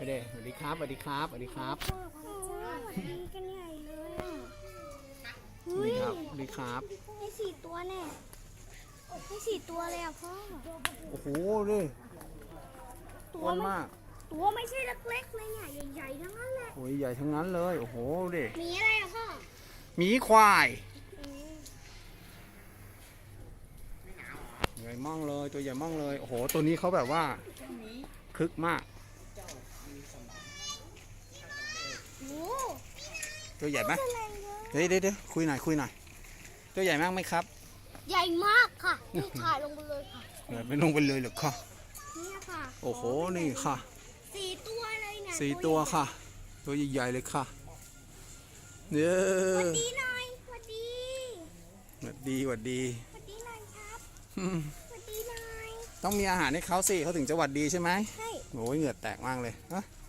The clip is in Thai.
ไปเด้สวัสดีครับสวัสดีครับสวัสดีครับพ่อพระเจ้าดีกันใหญ่เลยอะสวัสดีครับสวัสดีครับให้สี่ตัวแน่ให้สี่ตัวเลยอะพ่อ โอ้โหดิตัวอ้วนไม่มากตัวไม่ใช่เล็กๆเลยเนี่ยใหญ่ๆทั้งนั้นแหละโอ้ยใหญ่ทั้งนั้นเลยโอ้โหดิมีอะไรอะพ่อหมีควายอืมใหญ่มั่งเลยตัวใหญ่มั่งเลยโอ้โหตัวนี้เขาแบบว่าคึกมาก โอ้ ตัวใหญ่ไหมแรงเยอะเดี๋ยวเดี๋ยวเดี๋ยวคุยหน่อยคุยหน่อย ตัวใหญ่มากไหมครับใหญ่มากค่ะนี่ถ่ายลงไปเลยค่ะเดี๋ยวไม่ลงไปเลยเหรอค่ะ เนี่ยค่ะโอ้โหนี่ค่ะสี่ตัวเลยเนี่ยสี่ตัวค่ะ ตัวใหญ่ๆเลยค่ะเนี่สวัยสดีหน่อยสวัสดีหวัดดีหวัดดีสวัสดีหน่อยครับอืมสวัสดีหน่อยต้องมีอาหารให้เขาสิเขาถึงจะหวัดดีใช่ไหมใช่โอ้ยเหงื่อแตกมากเลยฮะใ